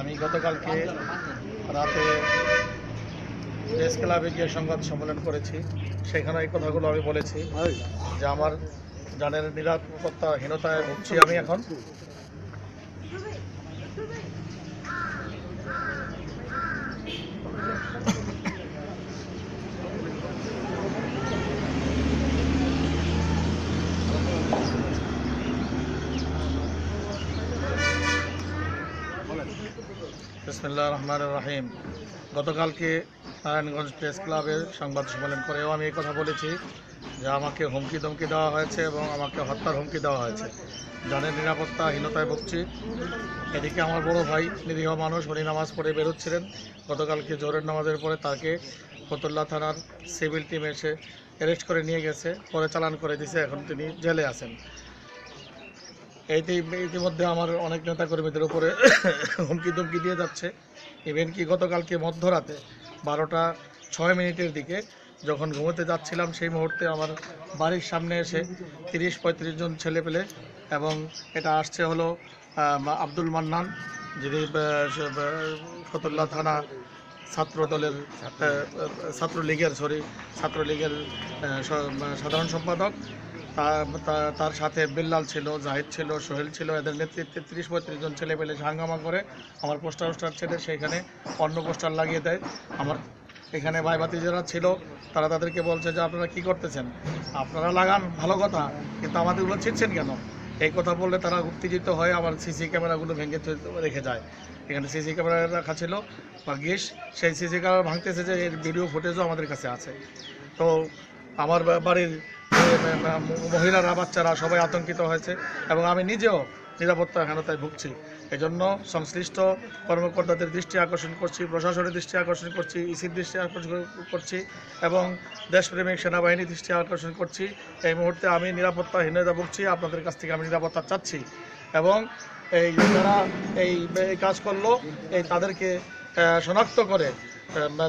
আমি গতকালকে রাতে প্রেস ক্লাবে গিয়ে সংবাদ সম্মেলন করেছি। সেখানে এই কথাগুলো আমি বলেছি যে আমার জানের নিরাপত্তাহীনতায় ভুগছি আমি এখন। বিসমুল্লাহ রহমান রাহিম গতকালকে নারায়ণগঞ্জ প্রেস ক্লাবে সংবাদ সম্মেলন করেও আমি এই কথা বলেছি যে আমাকে হুমকি ধমকি দেওয়া হয়েছে এবং আমাকে হত্যার হুমকি দেওয়া হয়েছে। জানের নিরাপত্তাহীনতায় ভুগছি, এদিকে আমার বড় ভাই নিরীহ মানুষ, উনি নামাজ পড়ে বেরোচ্ছিলেন। গতকালকে জোরের নামাজের পরে তাকে ফতুল্লা থানার সিভিল টিম এসে অ্যারেস্ট করে নিয়ে গেছে, পরে চালান করে দিছে, এখন তিনি জেলে আছেন। এইতে ইতিমধ্যে আমার অনেক নেতাকর্মীদের উপরে হুমকি ধমকি দিয়ে যাচ্ছে। ইভেন কি গতকালকে মধ্যরাতে বারোটা ছয় মিনিটের দিকে যখন ঘুমোতে যাচ্ছিলাম, সেই মুহূর্তে আমার বাড়ির সামনে এসে তিরিশ পঁয়ত্রিশ জন ছেলে পেলে এবং এটা আসছে হলো আব্দুল মান্নান, যিনি ফতুল্লা থানা ছাত্র দলের ছাত্রলীগের সরি ছাত্রলীগের সাধারণ সম্পাদক। তার সাথে বিল্লাল ছিল, জাহিদ ছিল, সোহেল ছিল, এদের নেতৃত্বে তিরিশ পঁয়ত্রিশ জন ছেলে পেলে হাঙ্গামা করে আমার পোস্টার পোস্টার ছেড়ে সেইখানে অন্য পোস্টার লাগিয়ে দেয়। আমার এখানে ভাইবাতি যারা ছিল, তারা তাদেরকে বলছে যে, আপনারা কি করতেছেন? আপনারা লাগান, ভালো কথা, কিন্তু আমাদেরগুলো ছিটছেন কেন? এই কথা বললে তারা উত্তেজিত হয়ে আবার সিসি ক্যামেরাগুলো ভেঙে রেখে যায়। এখানে সিসি ক্যামেরা রাখা ছিল ভাগ্যিস সেই সিসি ক্যামেরা ভাঙতেছে যে, এর ভিডিও ফুটেজও আমাদের কাছে আছে। তো আমার বাড়ির মহিলারা, বাচ্চারা সবাই আতঙ্কিত হয়েছে এবং আমি নিজেও নিরাপত্তাহীনতায় ভুগছি। এজন্য সংশ্লিষ্ট কর্মকর্তাদের দৃষ্টি আকর্ষণ করছি, প্রশাসনের দৃষ্টি আকর্ষণ করছি, ইসির দৃষ্টি আকর্ষণ করছি এবং দেশপ্রেমিক সেনাবাহিনীর দৃষ্টি আকর্ষণ করছি। এই মুহূর্তে আমি নিরাপত্তা নিরাপত্তাহীনতা ভুগছি, আপনাদের কাছ থেকে আমি নিরাপত্তা চাচ্ছি এবং এই যারা এই এই কাজ করল, এই তাদেরকে শনাক্ত করে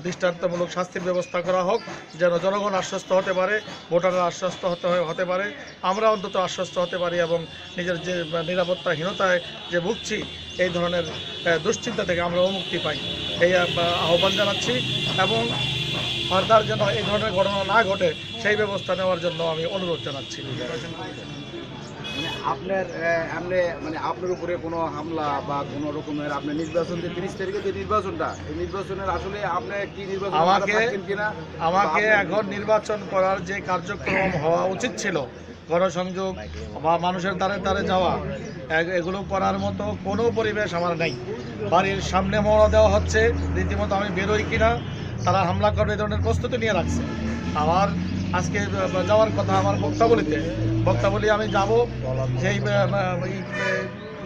দৃষ্টান্তমূলক শাস্তির ব্যবস্থা করা হোক, যেন জনগণ আশ্বস্ত হতে পারে, ভোটাররা আশ্বস্ত হতে হতে পারে। আমরা অন্তত আশ্বস্ত হতে পারি এবং নিজের যে নিরাপত্তাহীনতায় যে ভুগছি, এই ধরনের দুশ্চিন্তা থেকে আমরা মুক্তি পাই। এই আহ্বান জানাচ্ছি এবং ফার্দার যেন এই ধরনের ঘটনা না ঘটে, সেই ব্যবস্থা নেওয়ার জন্য আমি অনুরোধ জানাচ্ছি। মানে আপনার আপনি মানে আপনার উপরে কোনো হামলা বা কোনো রকমের আপনার নির্বাচন যে তিরিশ তারিখে যে নির্বাচনটা এই নির্বাচনের আসলে আপনি কি নির্বাচন আমাকে কিনা? আমাকে এখন নির্বাচন করার যে কার্যক্রম হওয়া উচিত ছিল গণসংযোগ বা মানুষের দ্বারে দ্বারে যাওয়া এগুলো করার মতো কোনো পরিবেশ আমার নেই। বাড়ির সামনে মহড়া দেওয়া হচ্ছে রীতিমতো আমি বেরোই কিনা তারা হামলা করবে এই ধরনের প্রস্তুতি নিয়ে রাখছে। আমার আজকে যাওয়ার কথা আমার বক্তাবলিতে। বক্তাবলি আমি যাব। সেই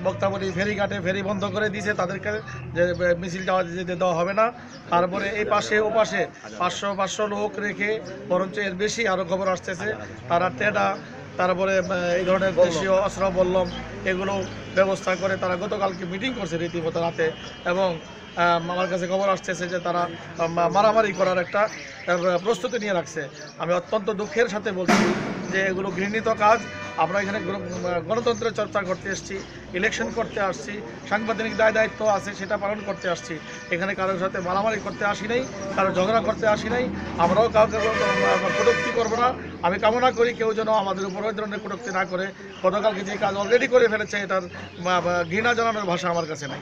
বক্তাবলী ফেরিঘাটে ফেরি বন্ধ করে দিয়েছে তাদেরকে, যে মিছিল যাওয়া যেতে দেওয়া হবে না। তারপরে এই পাশে, ও পাশে পাঁচশো পাঁচশো লোক রেখে, বরঞ্চ এর বেশি আরও খবর আসতেছে। তারা টেডা তারপরে এই ধরনের দেশীয় অস্ত্র বললম এগুলো ব্যবস্থা করে তারা গতকালকে মিটিং করছে রীতিমতো রাতে এবং আমার কাছে খবর আসতেছে যে তারা মারামারি করার একটা প্রস্তুতি নিয়ে রাখছে। আমি অত্যন্ত দুঃখের সাথে বলছি যে এগুলো ঘৃণিত কাজ। আমরা এখানে গণতন্ত্রের চর্চা করতে এসেছি ইলেকশন করতে আসছি সাংবিধানিক দায় দায়িত্ব আছে সেটা পালন করতে আসছি। এখানে কারোর সাথে মারামারি করতে আসি নাই কারও ঝগড়া করতে আসি নাই। আমরাও কাউকে কটুক্তি করব না। আমি কামনা করি কেউ যেন আমাদের উপর ওই ধরনের কটুক্তি না করে। গতকালকে যে কাজ অলরেডি করে ফেলেছে এটার ঘৃণা জানানোর ভাষা আমার কাছে নাই।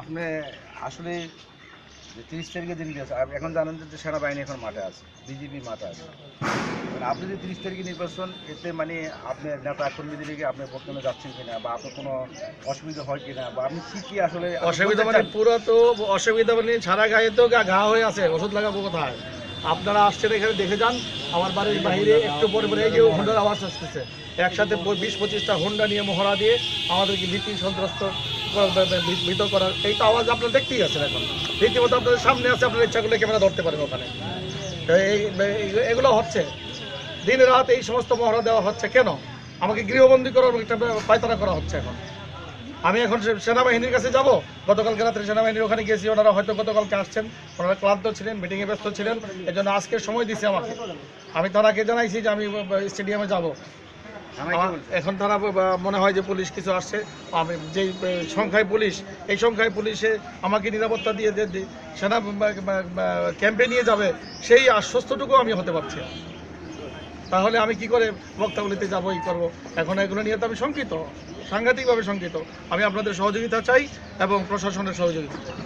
আপনি আসলে যে তিরিশ তারিখে দিন আর এখন জানেন যে সেনাবাহিনী এখন মাঠে আছে বিজেপি মাঠে আছে। মানে আপনি যে তিরিশ তারিখে নির্বাচন, এতে মানে আপনার নেতা কর্মীদেরকে আপনি বর্তমানে যাচ্ছেন কিনা, বা আপনার কোনো অসুবিধা হয় কিনা, বা আপনি কি কি আসলে অসুবিধা মানে পুরো তো অসুবিধা মানে সারা গায়ে তো গা হয়ে আছে, ওষুধ লাগাবো কোথায়? আপনারা আসছেন এখানে, দেখে যান। আমার বাড়ির বাইরে একটু পরে পরে এই যে হুন্ডার আওয়াজ আসতেছে। একসাথে বিশ পঁচিশটা হুন্ডা নিয়ে মহড়া দিয়ে আমাদেরকে ভীতি সন্ত্রস্ত ভীত করার এই তো আওয়াজ আপনারা দেখতেই আছেন এখন। রীতিমতো আপনাদের সামনে আছে, আপনার ইচ্ছা করলে ক্যামেরা ধরতে পারেন ওখানে। এগুলো হচ্ছে। দিন রাত এই সমস্ত মহড়া দেওয়া হচ্ছে কেন? আমাকে গৃহবন্দী করার একটা পায়তারা করা হচ্ছে এখন। আমি এখন সে- সেনাবাহিনীর কাছে যাব। গতকালকে রাত্রে সেনাবাহিনীর ওখানে গেছি ওনারা হয়তো গতকালকে আসছেন। ওনারা ক্লান্ত ছিলেন মিটিংয়ে ব্যস্ত ছিলেন এই জন্য আজকে সময় দিছে আমাকে। আমি তারাকে জানাইছি যে আমি স্টেডিয়ামে যাব? এখন তারা মনে হয় যে পুলিশ কিছু আসছে। আমি যেই সংখ্যায় পুলিশ এই সংখ্যায় পুলিশে আমাকে নিরাপত্তা দিয়ে যে সেনা ক্যাম্পে নিয়ে যাবে সেই আশ্বস্তটুকু আমি হতে পারছি না। তাহলে আমি কি করে বক্তাবলিতে যাব ই করব? এখন এগুলো নিয়ে তো আমি শঙ্কিত। সাংঘাতিকভাবে সংকেত আমি আপনাদের সহযোগিতা চাই এবং প্রশাসনের সহযোগিতা চাই।